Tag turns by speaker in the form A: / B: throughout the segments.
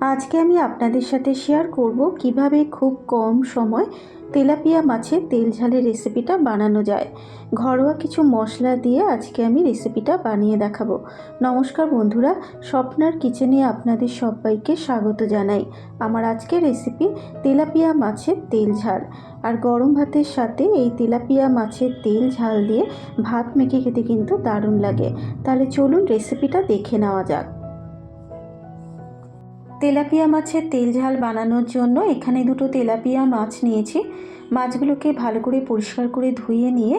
A: আজকে আমি আপনাদের সাথে শেয়ার করব কীভাবে খুব কম সময় তেলাপিয়া মাছের তেল ঝালের রেসিপিটা বানানো যায়। ঘরোয়া কিছু মশলা দিয়ে আজকে আমি রেসিপিটা বানিয়ে দেখাবো। নমস্কার বন্ধুরা, স্বপ্নার কিচেনে আপনাদের সবাইকে স্বাগত জানাই। আমার আজকের রেসিপি তেলাপিয়া মাছের তেল ঝাল। আর গরম ভাতের সাথে এই তেলাপিয়া মাছের তেল ঝাল দিয়ে ভাত মেখে খেতে কিন্তু দারুণ লাগে। তাহলে চলুন রেসিপিটা দেখে নেওয়া যাক। তেলাপিয়া মাছের তেল ঝাল বানানোর জন্য এখানে দুটো তেলাপিয়া মাছ নিয়েছি। মাছগুলোকে ভালো করে পরিষ্কার করে ধুয়ে নিয়ে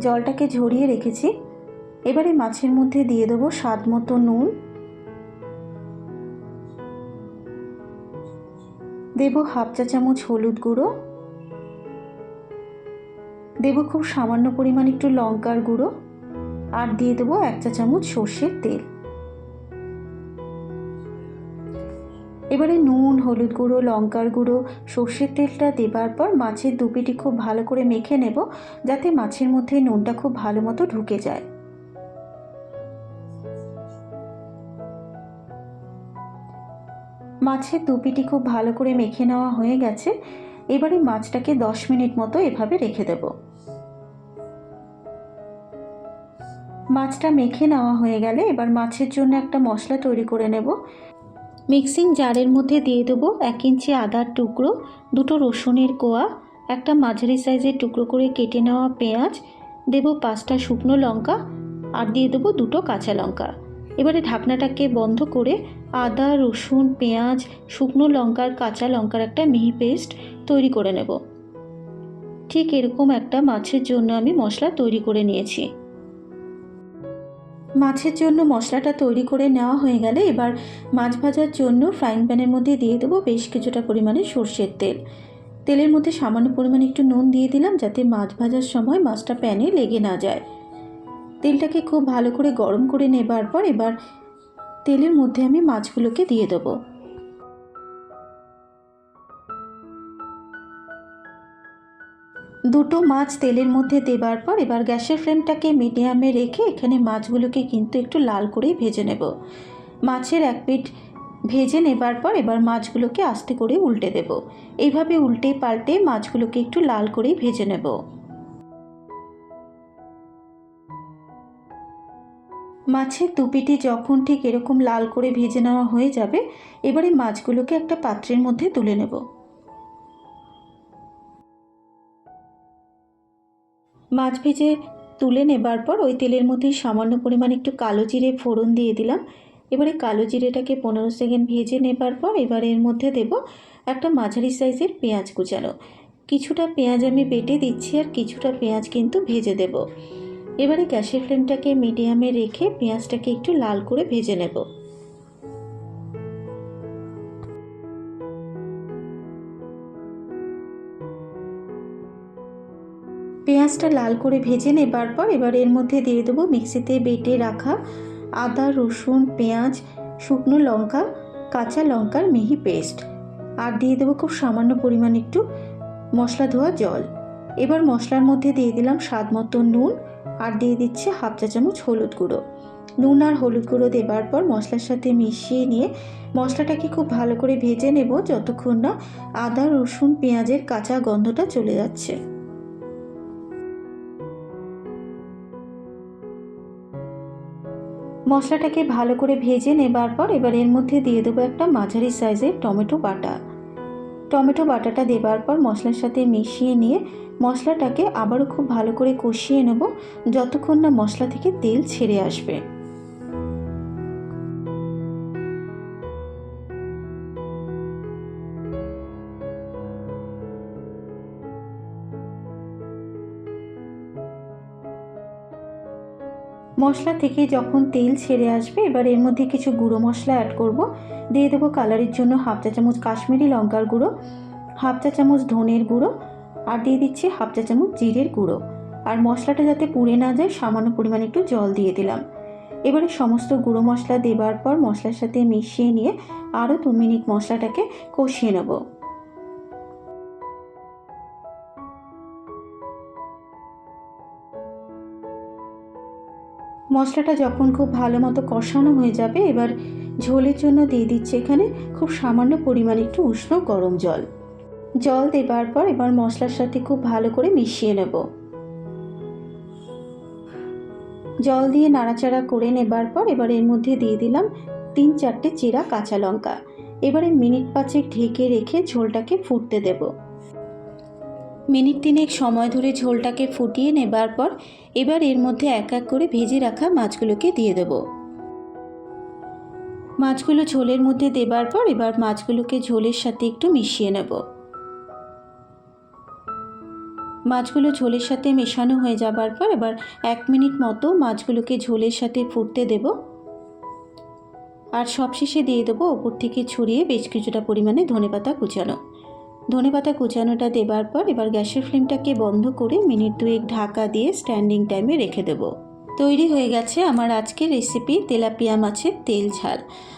A: জলটাকে ঝরিয়ে রেখেছি। এবারে মাছের মধ্যে দিয়ে দেবো স্বাদ মতো নুন। দেব হাফ চা চামচ হলুদ গুঁড়ো। দেব খুব সামান্য পরিমাণ একটু লঙ্কার গুঁড়ো। আর দিয়ে দেবো এক চা চামচ সর্ষের তেল। এবারে নুন, হলুদ গুঁড়ো, লঙ্কার গুঁড়ো, সর্ষের তেলটা দেবার পর মাছের দুপিটি খুব ভালো করে মেখে নেব যাতে মাছের মধ্যে নুনটা খুব ভালো মতো ঢুকে যায়। মাছের দুপিটি খুব ভালো করে মেখে নেওয়া হয়ে গেছে। এবারে মাছটাকে দশ মিনিট মতো এভাবে রেখে দেব। মাছটা মেখে নেওয়া হয়ে গেলে এবার মাছের জন্য একটা মশলা তৈরি করে নেব। মিক্সিং জারের মধ্যে দিয়ে দেবো এক ইঞ্চি আদার টুকরো, দুটো রসুনের কোয়া, একটা মাঝারি সাইজের টুকরো করে কেটে নেওয়া পেঁয়াজ, দেব পাঁচটা শুকনো লঙ্কা আর দিয়ে দেবো দুটো কাঁচা লঙ্কা। এবারে ঢাকনাটাকে বন্ধ করে আদা, রসুন, পেঁয়াজ, শুকনো লঙ্কার কাঁচা লঙ্কার একটা মিহি পেস্ট তৈরি করে নেব। ঠিক এরকম একটা মাছের জন্য আমি মশলা তৈরি করে নিয়েছি। মাছের জন্য মশলাটা তৈরি করে নেওয়া হয়ে গেলে এবার মাছ ভাজার জন্য ফ্রাইং প্যানের মধ্যে দিয়ে দেবো বেশ কিছুটা পরিমাণে সর্ষের তেল। তেলের মধ্যে সামান্য পরিমাণে একটু নুন দিয়ে দিলাম যাতে মাছ ভাজার সময় মাছটা প্যানে লেগে না যায়। তেলটাকে খুব ভালো করে গরম করে নেবার পর এবার তেলের মধ্যে আমি মাছগুলোকে দিয়ে দেবো। দুটো মাছ তেলের মধ্যে দেবার পর এবার গ্যাসের ফ্লেমটাকে মিডিয়ামে রেখে এখানে মাছগুলোকে কিন্তু একটু লাল করেই ভেজে নেব। মাছের এক পিঠ ভেজে নেবার পর এবার মাছগুলোকে আস্তে করে উল্টে দেব। এইভাবে উল্টে পাল্টে মাছগুলোকে একটু লাল করেই ভেজে নেব। মাছের দুপিটি যখন ঠিক এরকম লাল করে ভেজে নেওয়া হয়ে যাবে, এবারে মাছগুলোকে একটা পাত্রের মধ্যে তুলে নেব। মাছ ভেজে তুলে নেবার পর ওই তেলের মধ্যে সামান্য পরিমাণ একটু কালো জিরে ফোড়ন দিয়ে দিলাম। এবারে কালো জিরেটাকে পনেরো সেকেন্ড ভেজে নেবার পর এবার এর মধ্যে দেব একটা মাঝারি সাইজের পেঁয়াজ কুচানো। কিছুটা পেঁয়াজ আমি বেটে দিচ্ছি আর কিছুটা পেঁয়াজ কিন্তু ভেজে দেব। এবারে গ্যাসের ফ্লেমটাকে মিডিয়ামে রেখে পেঁয়াজটাকে একটু লাল করে ভেজে নেব। পেঁয়াজটা লাল করে ভেজে নেবার পর এবার এর মধ্যে দিয়ে দেবো মিক্সিতে বেটে রাখা আদা, রসুন, পেঁয়াজ, শুকনো লঙ্কা, কাঁচা লঙ্কার মিহি পেস্ট। আর দিয়ে দেবো খুব সামান্য পরিমাণ একটু মশলা ধোয়া জল। এবার মশলার মধ্যে দিয়ে দিলাম স্বাদ মতো নুন আর দিয়ে দিচ্ছে হাফ চা চামচ হলুদ গুঁড়ো। নুন আর হলুদ গুঁড়ো দেবার পর মশলার সাথে মিশিয়ে নিয়ে মশলাটাকে খুব ভালো করে ভেজে নেব যতক্ষণ না আদা, রসুন, পেঁয়াজের কাঁচা গন্ধটা চলে যাচ্ছে। মশলাটাকে ভালো করে ভেজে নেবার পর এবার এর মধ্যে দিয়ে দেবো একটা মাঝারি সাইজের টমেটো বাটা। টমেটো বাটাটা দেবার পর মশলার সাথে মিশিয়ে নিয়ে মশলাটাকে আবারও খুব ভালো করে কষিয়ে নেব, যতক্ষণ না মশলা থেকে তেল ছেড়ে আসবে। মশলা থেকে যখন তেল ছেড়ে আসবে, এবার এর মধ্যে কিছু গুঁড়ো মশলা অ্যাড করব। দিয়ে দেবো কালারের জন্য হাফ চা চামচ কাশ্মীরি লঙ্কার গুঁড়ো হাফ চা চামচ ধনের গুঁড়ো, আর দিয়ে দিচ্ছি হাফ চা চামচ জিরের গুঁড়ো। আর মশলাটা যাতে পুড়ে না যায়, সামান্য পরিমাণে একটু জল দিয়ে দিলাম। এবারে সমস্ত গুঁড়ো মশলা দেবার পর মশলার সাথে মিশিয়ে নিয়ে আরও দু মিনিট মশলাটাকে কষিয়ে নেব। মশলাটা যখন খুব ভালো মতো কষানো হয়ে যাবে, এবার ঝোলের জন্য দিয়ে দিচ্ছে এখানে খুব সামান্য পরিমাণে একটু উষ্ণ গরম জল। জল দেবার পর এবার মশলার সাথে খুব ভালো করে মিশিয়ে নেব। জল দিয়ে নাড়াচাড়া করে নেবার পর এবার এর মধ্যে দিয়ে দিলাম তিন চারটে চেরা কাঁচা লঙ্কা। এবারে মিনিট পাঁচেক ঢেকে রেখে ঝোলটাকে ফুটতে দেব। মিনিট তিনেক সময় ধরে ঝোলটাকে ফুটিয়ে নেবার পর এবার এর মধ্যে এক এক করে ভেজে রাখা মাছগুলোকে দিয়ে দেব। মাছগুলো ঝোলের মধ্যে দেবার পর এবার মাছগুলোকে ঝোলের সাথে একটু মিশিয়ে নেব। মাছগুলো ঝোলের সাথে মেশানো হয়ে যাবার পর এবার এক মিনিট মতো মাছগুলোকে ঝোলের সাথে ফুটতে দেব। আর সবশেষে দিয়ে দেবো ওপর থেকে ছড়িয়ে বেশ কিছুটা পরিমাণে ধনেপাতা কুচানো। ধনেপাতা কুচানোটা দেবার পর এবার গ্যাসের ফ্লেমটাকে বন্ধ করে মিনিট দুয়েক ঢাকা দিয়ে স্ট্যান্ডিং টাইমে রেখে দেবো। তৈরি হয়ে গেছে আমার আজকের রেসিপি তেলাপিয়া মাছের তেল ঝাল।